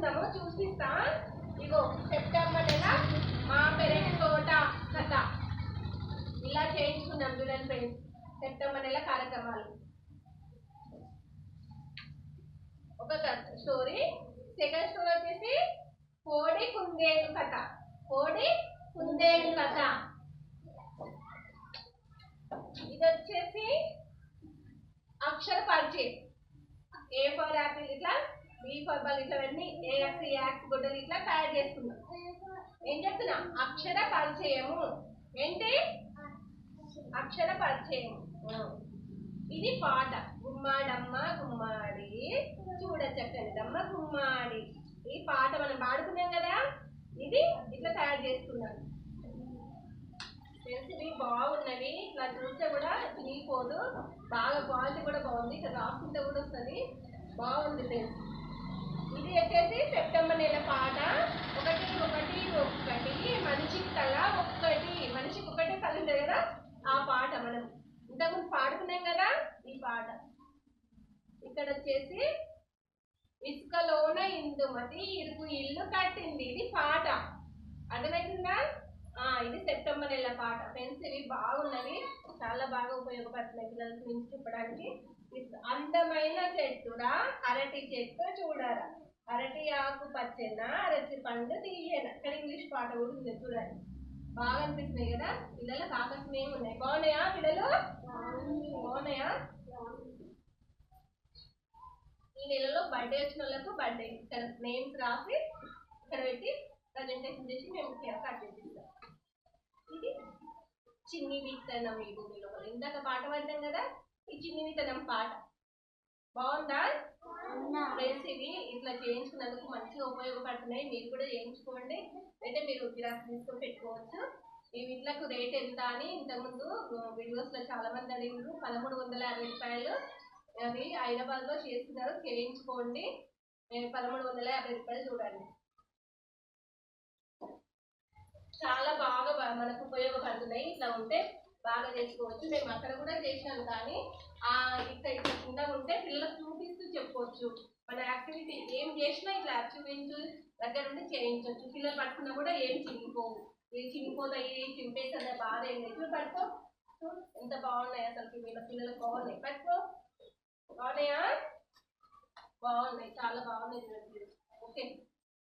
చేస్తున్నాము చూపిస్తా. ఇగో సెప్టెంబర్ నెల మా పెరటి తోట కథ. ఇలా చేయించుకున్నాం చూడండి ఫ్రెండ్స్ సెప్టెంబర్ నెల కార్యక్రమాలు. ఒక స్టోరీ సెకండ్ స్టోరీ వచ్చేసి కోడి కుందేలు కథ. కోడి కుందేలు కథ. ఇది వచ్చేసి అక్షర పరిచయం. ఏ ఫర్ యాపిల్ ఇట్లా బి ఫర్ బల్ ఇట్లా అన్ని ఏఎక్స్ యాక్స్ గుడ్డలు ఇట్లా తయారు చేస్తున్నాం. ఏం చెప్తున్నా అక్షర పరిచయము. ఏంటి? అక్షర పరిచయం ఇది పాట. గుమ్మాడమ్మ గుమ్మాడి. చూడ చక్కనిదమ్మ గుమ్మాడి. ఈ పాట మనం పాడుకున్నాం కదా? ఇది ఇట్లా తయారు చేస్తున్నాను తెలిసి బాగున్నవి. ఇట్లా చూస్తే కూడా చినిగిపోదు బాగా క్వాలిటీ కూడా బాగుంది. ఇట్లా రాసుకుంటే కూడా వస్తుంది. బాగుంది తెలుసు ఇది వచ్చేసి సెప్టెంబర్ నెల పాట. ఒకటి ఒకటి ఒకటి మనిషికి తల ఒక్కటి మనిషికి ఒకటే తల ఉంటుంది కదా ఆ పాట మనం. ఇంతకుముందు పాడుకున్నాం కదా ఈ పాట. ఇక్కడ వచ్చేసి ఇసుకలోన ఇందుమతి ఇరుకు ఇల్లు కట్టింది. ఇది పాట. అర్థమవుతుందా ఆ, ఇది సెప్టెంబర్ నెల పాట. ఫ్రెండ్స్ ఇవి బాగున్నవి చాలా బాగా ఉపయోగపడుతున్నాయి పిల్లలకి నుంచి చెప్పడానికి ఇస్- అందమైన చెట్టురా అరటి చెట్టు చూడరా. అరటి ఆకు పచ్చెన అరటి పండు తీయన. ఇక్కడ ఇంగ్లీష్ పాట కూడా ఉంది చూడండి. బాగా అనిపిస్తున్నాయి కదా? పిల్లలకు ఆకర్షణీయంగా ఉన్నాయి. బాగున్నాయా పిల్లలు? బాగున్నాయా? ఈ నెలలో బర్త్డే వచ్చిన వాళ్ళకు బర్త్డే ఇక్కడ నేమ్స్ రాసి ఇక్కడ పెట్టి ప్రజెంటేషన్ చేసి మేము కట్ చేసిస్తాం ఇది చిన్ని విత్తనం ఈ భూమి లోపల ఇందాక పాట పడ్డాం కదా? ఈ చిన్ని విత్తనం పాట. బాగుందా? ఫ్రెండ్స్ ఇవి ఇట్లా చేయించుకున్నందుకు మంచిగా ఉపయోగపడుతున్నాయి. మీరు కూడా చేయించుకోండి. అయితే మీరు గిరాకీ తీసుకొని పెట్టుకోవచ్చు. ఈ వీటిలకు రేట్ ఎంత అని ఇంతకుముందు వీడియోస్లో చాలా మంది అడిగారు పదమూడు వందల యాభై రూపాయలు అవి హైదరాబాద్లో చేస్తున్నారు. చేయించుకోండి. పదమూడు వందల యాభై రూపాయలు చూడండి. చాలా బాగా మనకు ఉపయోగపడుతున్నాయి. ఇట్లా ఉంటే బాగా చేసుకోవచ్చు. మేము అక్కడ కూడా చేసినాం కానీ ఆ ఇక్కడ ఇట్లా కింద చేసుకోవచ్చు. మన యాక్టివిటీ ఏం చేసినా ఇట్లా చూపించు దగ్గర ఉండి చేయించవచ్చు పిల్లలు పట్టుకున్నా కూడా ఏం చినిగిపోవు. ఇవి చినిగిపోతాయి చింపేసే బాధ ఏం లేదు. పట్టుకో ఎంత బాగున్నాయి అసలు వీళ్ళ పిల్లలు. బాగున్నాయి. పట్టుకో బాగున్నాయా? బాగున్నాయి. చాలా బాగున్నాయి. ఓకే.